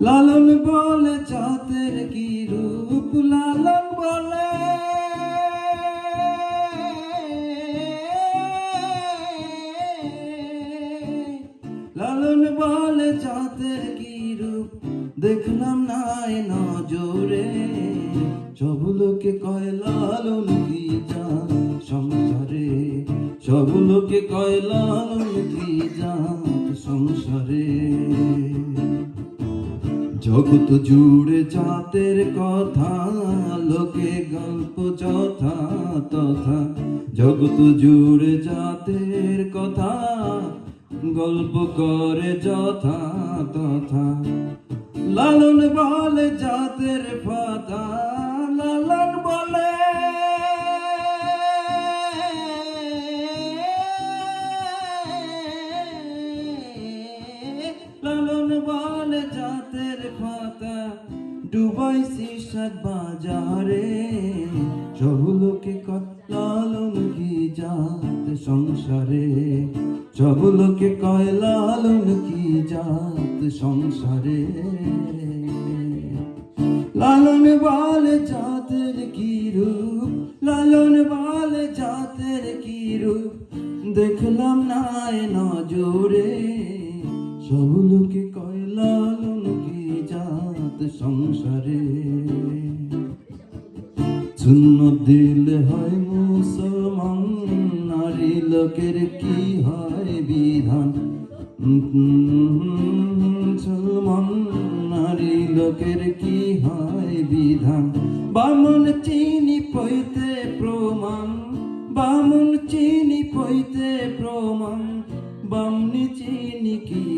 লালন বলে, চাঁদের কি রূপ লালন বলে? লালন বলে, চাঁদের কি রূপ? দেখলাম না এ নজরে। সব লোকে কয়, লালন কি সংসারে সব লোকে কয় লালন কি যা সংসারে। জগৎ জুড়ে জাতের কথা, লোকে গল্প যথা তথা। জগৎ জুড়ে জাতের কথা, গল্প করে যথা তথা। লালন বলে জাতের পাতা বলে জাতের পাতা, ডুবাইছি সাত বাজারে। সব লোকে কয় লালন কি জাত সংসারে? সব লোকে কয় লালন কি জাত সংসারে? লালন বলে জাতের কি রূপ? লালন বলে জাতের কি রূপ? দেখলাম না এ সব লোকে কয় লালন জাত সংসারে। শূন্য দিলে হয় মুসলমান, নারী লোকের কি হয় বিধান? মুসলমান, নারী লোকের কি হয় বিধান? বামন চিনি পইতে প্রমাণ, বামন চিনি পইতে প্রমাণ, বামনি চিনি কি